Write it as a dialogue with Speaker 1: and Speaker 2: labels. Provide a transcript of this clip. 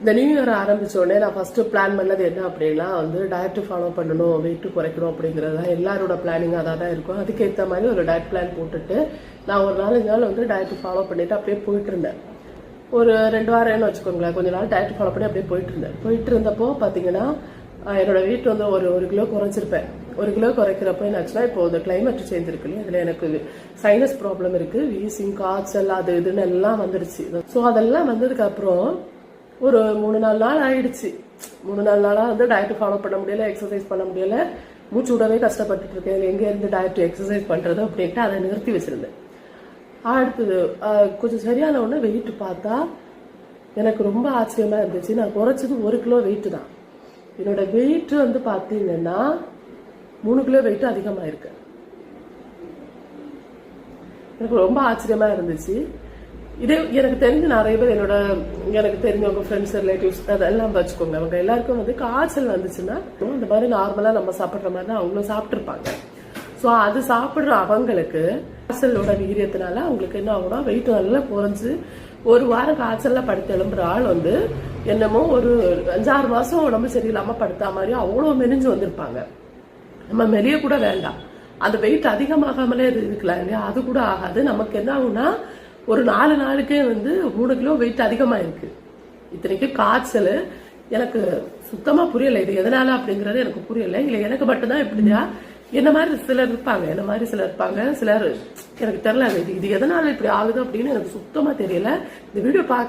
Speaker 1: இந்த new year ஆரம்பிச்ச உடனே நான் ஃபஸ்ட்டு பிளான் பண்ணது என்ன அப்படின்னா வந்து டயட்டு ஃபாலோ பண்ணணும் வெயிட்டு குறைக்கணும் அப்படிங்கிறது தான் எல்லாரோட பிளானிங் அதாக தான் இருக்கும். அதுக்கேற்ற மாதிரி ஒரு டயட் பிளான் போட்டுட்டு நான் ஒரு நாலஞ்சு நாள் வந்து டயட்டு ஃபாலோ பண்ணிவிட்டு அப்படியே போயிட்டு இருந்தேன். ஒரு ரெண்டு வாரம்னு வச்சுக்கோங்களேன். கொஞ்ச நாள் டயட் ஃபாலோ பண்ணி அப்படியே போயிட்டு இருந்தேன். போயிட்டு இருந்தப்போ பார்த்தீங்கன்னா என்னோட வெயிட் வந்து ஒரு ஒரு கிலோ குறைஞ்சிருப்பேன். ஒரு கிலோ குறைக்கிறப்ப என்னாச்சுன்னா இப்போ இந்த கிளைமேட் சேஞ்ச் இருக்கு இல்லையா? அதில் எனக்கு சைனஸ் ப்ராப்ளம் இருக்கு. வீசிங் காய்ச்சல் அது இதுன்னு எல்லாம் வந்துருச்சு. ஸோ அதெல்லாம் வந்ததுக்கு அப்புறம் ஒரு மூணு நாலு நாள் ஆயிடுச்சு. மூணு நாலு நாளாக வந்து டயட் ஃபாலோ பண்ண முடியல எக்ஸசைஸ் பண்ண முடியல. மூச்சு விடவே கஷ்டப்பட்டுட்டு இருக்கேன். எங்கே இருந்து டயட் எக்ஸசைஸ் பண்ணுறது அப்படின்ட்டு அதை நிறுத்தி வச்சிருந்தேன். அடுத்தது கொஞ்சம் சரியான உடனே வெயிட் பார்த்தா எனக்கு ரொம்ப ஆச்சரியமாக இருந்துச்சு. நான் குறைச்சது ஒரு கிலோ வெயிட்டு தான். என்னோட வெயிட் வந்து பார்த்தீங்கன்னா மூணு கிலோ வெயிட் அதிகமாக இருக்கு எனக்கு ரொம்ப ஆச்சரியமாக இருந்துச்சு. இதே எனக்கு தெரிஞ்ச நிறைய பேர் என்னோட எனக்கு தெரிஞ்சவங்க ஃப்ரெண்ட்ஸ் ரிலேட்டிவ்ஸ் அதெல்லாம் வச்சுக்கோங்க. அவங்க எல்லாருக்கும் வந்து காய்ச்சல் வந்துச்சுன்னா இந்த மாதிரி நார்மலா நம்ம சாப்பிட்ற மாதிரி தான் அவங்களும் சாப்பிட்ருப்பாங்க ஸோ அது சாப்பிட்ற அவங்களுக்கு காய்ச்சலோட வீரியத்தினால அவங்களுக்கு என்ன ஆகும்னா வெயிட் நல்லா குறைஞ்சு ஒரு வாரம் காய்ச்சல்ல படுத்து எழும்புற ஆள் வந்து என்னமோ ஒரு அஞ்சாறு மாசம் உடம்பு சரியில்லாம படுத்தா மாதிரி அவ்வளோ மெலிஞ்சு வந்திருப்பாங்க. நம்ம மெலிய கூட வேண்டாம். அந்த வெயிட் அதிகமாகாமலே இருக்கலாம் இல்லையா? அது கூட ஆகாது. நமக்கு என்ன ஆகும்னா ஒரு நாலு நாளுக்கே வந்து மூணு கிலோ வெயிட் அதிகமாக இருக்கு இத்தனைக்கும் காய்ச்சல். எனக்கு சுத்தமாக புரியலை இது எதனால அப்படிங்கிறது எனக்கு புரியலை. இல்லை எனக்கு மட்டும்தான் இப்படியா என்ன மாதிரி சிலர் இருப்பாங்க என்ன மாதிரி சிலர் இருப்பாங்க சிலர் எனக்கு தெரியல இது இது எதனால இப்படி ஆகுது அப்படின்னு எனக்கு சுத்தமாக தெரியல. இந்த வீடியோ பார்க்க